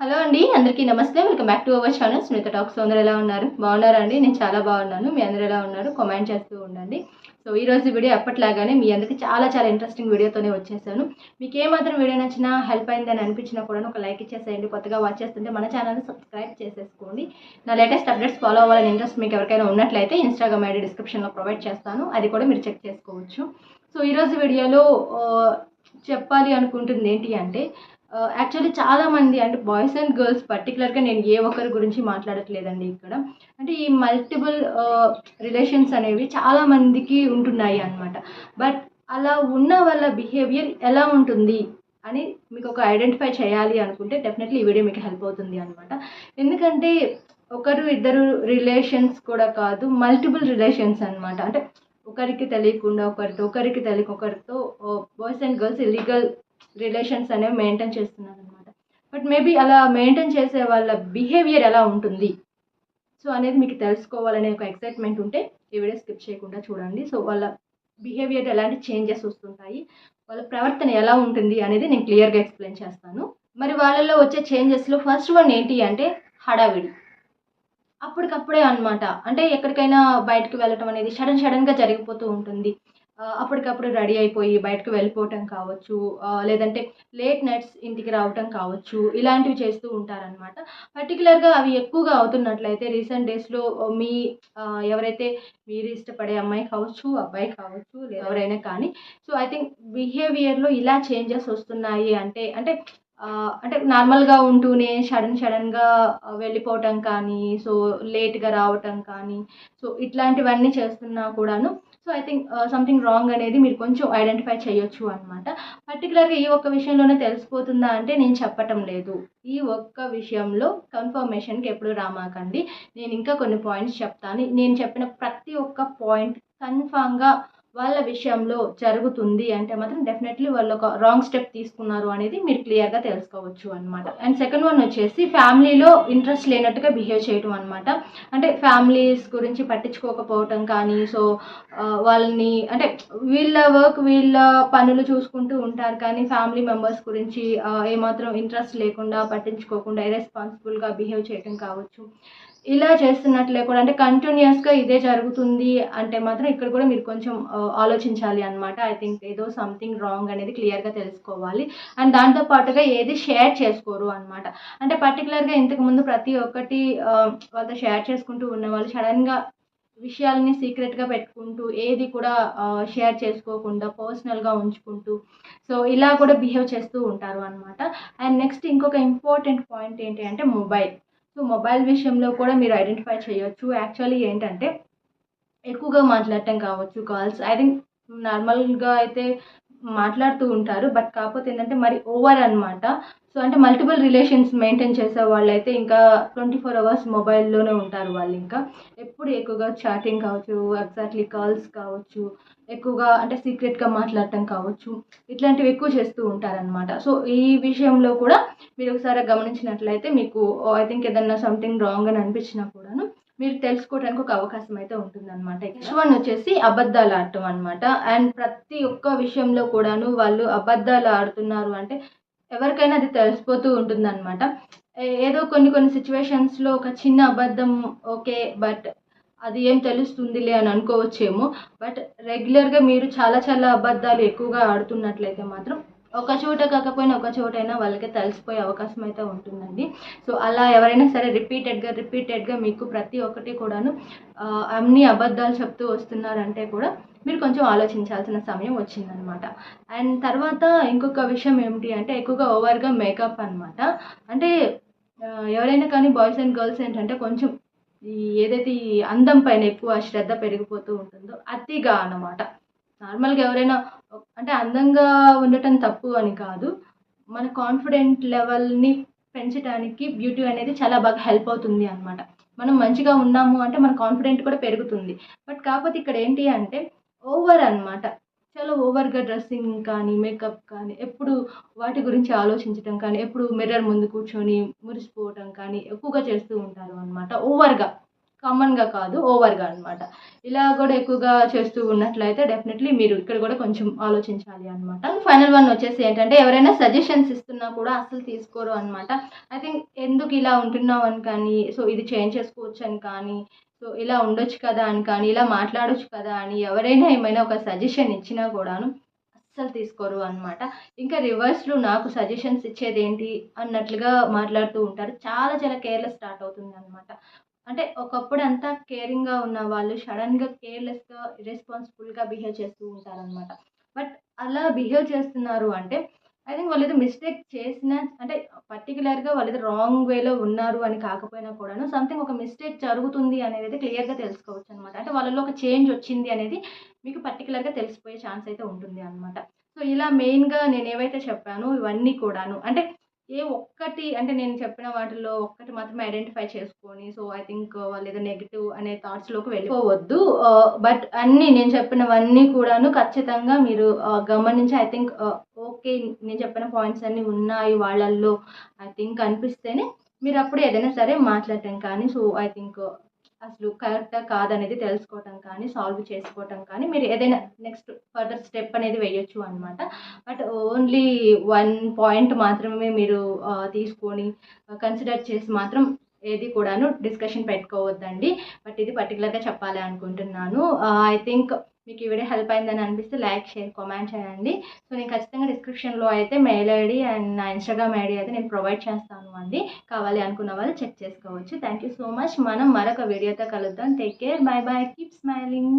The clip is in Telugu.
హలో అండి అందరికీ నమస్తే. Welcome back to our channel. Smitha talks అందరూ ఎలా ఉన్నారు? బాగున్నారా అండి? నేను చాలా బాగున్నాను. మీ అందరూ ఎలా ఉన్నారు? కామెంట్ చేస్తూ ఉండండి. సో ఈ రోజు వీడియో అప్పట్లాగానే మీ అందరికీ చాలా చాలా ఇంట్రెస్టింగ్ వీడియోతోనే వచ్చేసాను. మీకు ఏమాత్రం వీడియో నచ్చినా హెల్ప్ అయిందని అనిపించినా కూడా ఒక లైక్ ఇచ్చేసేయండి. కొత్తగా వాచ్ చేస్తుంటే మన ఛానల్ని సబ్స్క్రైబ్ చేసేసుకోండి. నా లేటెస్ట్ అప్డేట్స్ ఫాలో అవ్వాలని ఇంట్రెస్ట్ మీకు ఎవరికైనా ఉన్నట్లయితే ఇన్స్టాగ్రామ్ ఐడి డిస్క్రిప్షన్లో ప్రొవైడ్ చేస్తాను. అది కూడా మీరు చెక్ చేసుకోవచ్చు. సో ఈరోజు వీడియోలో చెప్పాలి అనుకుంటుంది ఏంటి అంటే Uh, యాక్చువల్లీ చాలామంది అంటే బాయ్స్ అండ్ గర్ల్స్ పర్టికులర్గా నేను ఏ ఒక్కరి గురించి మాట్లాడట్లేదండి ఇక్కడ. అంటే ఈ మల్టిపుల్ రిలేషన్స్ uh, అనేవి చాలామందికి ఉంటున్నాయి అనమాట బట్ అలా ఉన్న వాళ్ళ బిహేవియర్ ఎలా ఉంటుంది అని మీకు ఒక ఐడెంటిఫై చేయాలి అనుకుంటే డెఫినెట్లీ ఈ వీడియో మీకు హెల్ప్ అవుతుంది అనమాట ఎందుకంటే ఒకరు ఇద్దరు రిలేషన్స్ కూడా కాదు మల్టిపుల్ రిలేషన్స్ అనమాట అంటే ఒకరికి తెలియకుండా ఒకరితో ఒకరికి తెలియక ఒకరితో boys and girls illegal relations అనేవి మెయింటైన్ చేస్తున్నారు అనమాట బట్ మేబీ అలా మెయింటైన్ చేసే వాళ్ళ బిహేవియర్ ఎలా ఉంటుంది? సో అనేది మీకు తెలుసుకోవాలనే ఒక ఎక్సైట్మెంట్ ఉంటే ఈ వీడియో స్కిప్ చేయకుండా చూడండి. సో వాళ్ళ బిహేవియర్ ఎలాంటి చేంజెస్ వస్తుంటాయి? వాళ్ళ ప్రవర్తన ఎలా ఉంటుంది అనేది నేను క్లియర్గా ఎక్స్ప్లెయిన్ చేస్తాను. మరి వాళ్ళలో వచ్చే చేంజెస్లో ఫస్ట్ వన్ ఏంటి అంటే హడావిడి. అప్పటికప్పుడే అనమాట అంటే ఎక్కడికైనా బయటకు వెళ్ళటం అనేది సడన్ సడన్గా జరిగిపోతూ ఉంటుంది. అప్పటికప్పుడు రెడీ అయిపోయి బయటకు వెళ్ళిపోవటం కావచ్చు లేదంటే లేట్ నైట్స్ ఇంటికి రావటం కావచ్చు ఇలాంటివి చేస్తూ ఉంటారనమాట పర్టికులర్గా అవి ఎక్కువగా అవుతున్నట్లయితే రీసెంట్ డేస్లో మీ ఎవరైతే మీరు ఇష్టపడే అమ్మాయి కావచ్చు అబ్బాయి కావచ్చు ఎవరైనా కానీ సో ఐ థింక్ బిహేవియర్లో ఇలా చేంజెస్ వస్తున్నాయి అంటే అంటే అంటే నార్మల్గా ఉంటూనే సడన్ సడన్గా వెళ్ళిపోవటం కానీ సో లేట్గా రావటం కానీ సో ఇట్లాంటివన్నీ చేస్తున్నా కూడాను so I think something wrong అనేది మీరు కొంచెం ఐడెంటిఫై చేయొచ్చు అనమాట పర్టికులర్గా ఈ ఒక్క విషయంలోనే తెలిసిపోతుందా అంటే నేను చెప్పటం లేదు. ఈ ఒక్క విషయంలో కన్ఫర్మేషన్కి ఎప్పుడు రామాకండి. నేను ఇంకా కొన్ని పాయింట్స్ చెప్తాను. నేను చెప్పిన ప్రతి ఒక్క పాయింట్ కన్ఫామ్గా వాళ్ళ విషయంలో జరుగుతుంది అంటే మాత్రం డెఫినెట్లీ వాళ్ళు ఒక రాంగ్ స్టెప్ తీసుకున్నారు అనేది మీరు క్లియర్గా తెలుసుకోవచ్చు అనమాట అండ్ సెకండ్ వన్ వచ్చేసి ఫ్యామిలీలో ఇంట్రెస్ట్ లేనట్టుగా బిహేవ్ చేయడం అనమాట అంటే ఫ్యామిలీస్ గురించి పట్టించుకోకపోవటం కానీ సో వాళ్ళని అంటే వీళ్ళ వర్క్ వీళ్ళ పనులు చూసుకుంటూ ఉంటారు కానీ ఫ్యామిలీ మెంబర్స్ గురించి ఏమాత్రం ఇంట్రెస్ట్ లేకుండా పట్టించుకోకుండా ఇరెస్పాన్సిబుల్గా బిహేవ్ చేయటం కావచ్చు. ఇలా చేస్తున్నట్లే కూడా అంటే కంటిన్యూస్గా ఇదే జరుగుతుంది అంటే మాత్రం ఇక్కడ కూడా మీరు కొంచెం ఆలోచించాలి అనమాట ఐ థింక్ ఏదో సంథింగ్ రాంగ్ అనేది క్లియర్గా తెలుసుకోవాలి. అండ్ దాంతో పాటుగా ఏది షేర్ చేసుకోరు అనమాట అంటే పర్టికులర్గా ఇంతకుముందు ప్రతి ఒక్కటి వాళ్ళతో షేర్ చేసుకుంటూ ఉన్నవాళ్ళు సడన్గా విషయాలని సీక్రెట్గా పెట్టుకుంటూ ఏది కూడా షేర్ చేసుకోకుండా పర్సనల్గా ఉంచుకుంటూ సో ఇలా కూడా బిహేవ్ చేస్తూ ఉంటారు అనమాట అండ్ నెక్స్ట్ ఇంకొక ఇంపార్టెంట్ పాయింట్ ఏంటి అంటే మొబైల్ సో మొబైల్ విషయంలో కూడా మీరు ఐడెంటిఫై చేయొచ్చు. యాక్చువల్లీ ఏంటంటే ఎక్కువగా మాట్లాడటం కావచ్చు కాల్స్. ఐ థింక్ నార్మల్గా అయితే మాట్లాడుతూ ఉంటారు. బట్ కాకపోతే ఏంటంటే మరి ఓవర్ అన్నమాట. సో అంటే మల్టిపుల్ రిలేషన్స్ మెయింటైన్ చేసే వాళ్ళైతే ఇంకా ట్వంటీ ఫోర్ అవర్స్ మొబైల్లోనే ఉంటారు వాళ్ళు ఇంకా. ఎప్పుడు ఎక్కువగా చాటింగ్ కావచ్చు ఎగ్జాక్ట్లీ కాల్స్ కావచ్చు ఎక్కువగా అంటే సీక్రెట్గా మాట్లాడటం కావచ్చు ఇట్లాంటివి ఎక్కువ చేస్తూ ఉంటారనమాట సో ఈ విషయంలో కూడా మీరు ఒకసారి గమనించినట్లయితే మీకు ఐ థింక్ ఏదన్నా సంథింగ్ రాంగ్ అని అనిపించినా కూడాను మీరు తెలుసుకోవడానికి ఒక అవకాశం అయితే ఉంటుందన్నమాట. నెక్స్ట్ వన్ వచ్చేసి అబద్ధాలు ఆడటం అనమాట అండ్ ప్రతి ఒక్క విషయంలో కూడాను వాళ్ళు అబద్ధాలు ఆడుతున్నారు అంటే ఎవరికైనా అది తెలిసిపోతూ ఉంటుందన్నమాట. అనమాట ఏదో కొన్ని కొన్ని సిచ్యువేషన్స్లో ఒక చిన్న అబద్ధం ఓకే బట్ అది ఏం తెలుస్తుందిలే అని అనుకోవచ్చేమో. బట్ రెగ్యులర్గా మీరు చాలా చాలా అబద్ధాలు ఎక్కువగా ఆడుతున్నట్లయితే మాత్రం ఒక చోట కాకపోయినా ఒక చోటైనా వాళ్ళకి తలిసిపోయే అవకాశం అయితే ఉంటుందండి. సో అలా ఎవరైనా సరే రిపీటెడ్గా రిపీటెడ్గా మీకు ప్రతి ఒక్కటి కూడాను అన్ని అబద్ధాలు చెప్తూ వస్తున్నారంటే కూడా మీరు కొంచెం ఆలోచించాల్సిన సమయం వచ్చిందనమాట. అండ్ తర్వాత ఇంకొక విషయం ఏమిటి అంటే ఎక్కువగా ఓవర్గా మేకప్ అనమాట అంటే ఎవరైనా కానీ బాయ్స్ అండ్ గర్ల్స్ ఏంటంటే కొంచెం ఈ ఏదైతే ఈ అందం పైన ఎక్కువ శ్రద్ధ పెరిగిపోతూ ఉంటుందో అతిగా అనమాట నార్మల్గా ఎవరైనా అంటే అందంగా ఉండటం తప్పు అని కాదు. మన కాన్ఫిడెంట్ లెవెల్ని పెంచడానికి బ్యూటీ అనేది చాలా బాగా హెల్ప్ అవుతుంది అనమాట మనం మంచిగా ఉన్నాము అంటే మన కాన్ఫిడెంట్ కూడా పెరుగుతుంది. బట్ కాకపోతే ఇక్కడ ఏంటి అంటే ఓవర్ అన్నమాట. చాలా ఓవర్గా డ్రెస్సింగ్ కానీ మేకప్ కానీ ఎప్పుడు వాటి గురించి ఆలోచించడం కానీ ఎప్పుడు మిర్రర్ ముందు కూర్చొని మురిసిపోవటం కానీ ఎక్కువగా చేస్తూ ఉంటారు అనమాట ఓవర్గా. కామన్గా కాదు ఓవర్గా అనమాట ఇలా కూడా ఎక్కువగా చేస్తూ ఉన్నట్లయితే డెఫినెట్లీ మీరు ఇక్కడ కూడా కొంచెం ఆలోచించాలి అనమాట ఫైనల్ వన్ వచ్చేసి ఏంటంటే ఎవరైనా సజెషన్స్ ఇస్తున్నా కూడా అసలు తీసుకోరు అనమాట ఐ థింక్ ఎందుకు ఇలా ఉంటున్నావు అని కానీ సో ఇది చేంజ్ చేసుకోవచ్చు అని కానీ సో ఇలా ఉండొచ్చు కదా అని కానీ ఇలా మాట్లాడొచ్చు కదా అని ఎవరైనా ఏమైనా ఒక సజెషన్ ఇచ్చినా కూడాను అస్సలు తీసుకోరు అనమాట ఇంకా రివర్స్లో నాకు సజెషన్స్ ఇచ్చేది ఏంటి అన్నట్లుగా మాట్లాడుతూ ఉంటారు. చాలా చాలా కేర్లెస్ స్టార్ట్ అవుతుంది అనమాట అంటే ఒకప్పుడు అంతా కేరింగ్గా ఉన్న వాళ్ళు సడన్గా కేర్లెస్గా ఇర్రెస్పాన్సిబుల్గా బిహేవ్ చేస్తూ ఉంటారనమాట బట్ అలా బిహేవ్ చేస్తున్నారు అంటే ఐ థింక్ వాళ్ళు ఏదో మిస్టేక్ చేసిన అంటే పర్టికులర్గా వాళ్ళు ఏదో రాంగ్ వేలో ఉన్నారు అని కాకపోయినా కూడాను సంథింగ్ ఒక మిస్టేక్ జరుగుతుంది అనేది అయితే క్లియర్గా తెలుసుకోవచ్చు అనమాట అంటే వాళ్ళలో ఒక చేంజ్ వచ్చింది అనేది మీకు పర్టికులర్గా తెలిసిపోయే ఛాన్స్ అయితే ఉంటుంది అనమాట సో ఇలా మెయిన్గా నేను ఏవైతే చెప్పానో ఇవన్నీ కూడాను. అంటే ఏ ఒక్కటి అంటే నేను చెప్పిన వాటిలో ఒక్కటి మాత్రమే ఐడెంటిఫై చేసుకొని సో ఐ థింక్ వాళ్ళు ఏదో నెగిటివ్ అనే థాట్స్లోకి వెళ్ళిపోవద్దు. Uh, బట్ అన్నీ నేను చెప్పినవన్నీ కూడాను ఖచ్చితంగా మీరు uh, గమనించి ఐ థింక్ ఓకే నేను చెప్పిన పాయింట్స్ అన్నీ ఉన్నాయి వాళ్ళల్లో. ఐ థింక్ అనిపిస్తేనే మీరు అప్పుడు ఏదైనా సరే మాట్లాడటం కానీ సో ఐ థింక్ అసలు కరెక్టా కాదనేది తెలుసుకోవటం కానీ సాల్వ్ చేసుకోవటం కానీ మీరు ఏదైనా నెక్స్ట్ ఫర్దర్ స్టెప్ అనేది వేయొచ్చు అనమాట బట్ ఓన్లీ వన్ పాయింట్ మాత్రమే మీరు తీసుకొని కన్సిడర్ చేసి మాత్రం ఏది కూడాను డిస్కషన్ పెట్టుకోవద్దండి. బట్ ఇది పర్టికులర్గా చెప్పాలి అనుకుంటున్నాను. Uh, ఐ థింక్ మీకు ఈ వీడియో హెల్ప్ అయిందని అనిపిస్తే లైక్ షేర్ కామెంట్ చేయండి. సో నేను ఖచ్చితంగా డిస్క్రిప్షన్లో అయితే మెయిల్ ఐడి అండ్ నా ఇన్స్టాగ్రామ్ ఐడి అయితే నేను ప్రొవైడ్ చేస్తాను అండి. కావాలి అనుకున్న వాళ్ళు చెక్ చేసుకోవచ్చు. థ్యాంక్ యూ సో మచ్ మనం మరొక వీడియోతో కలుద్దాం. Take care bye bye keep smiling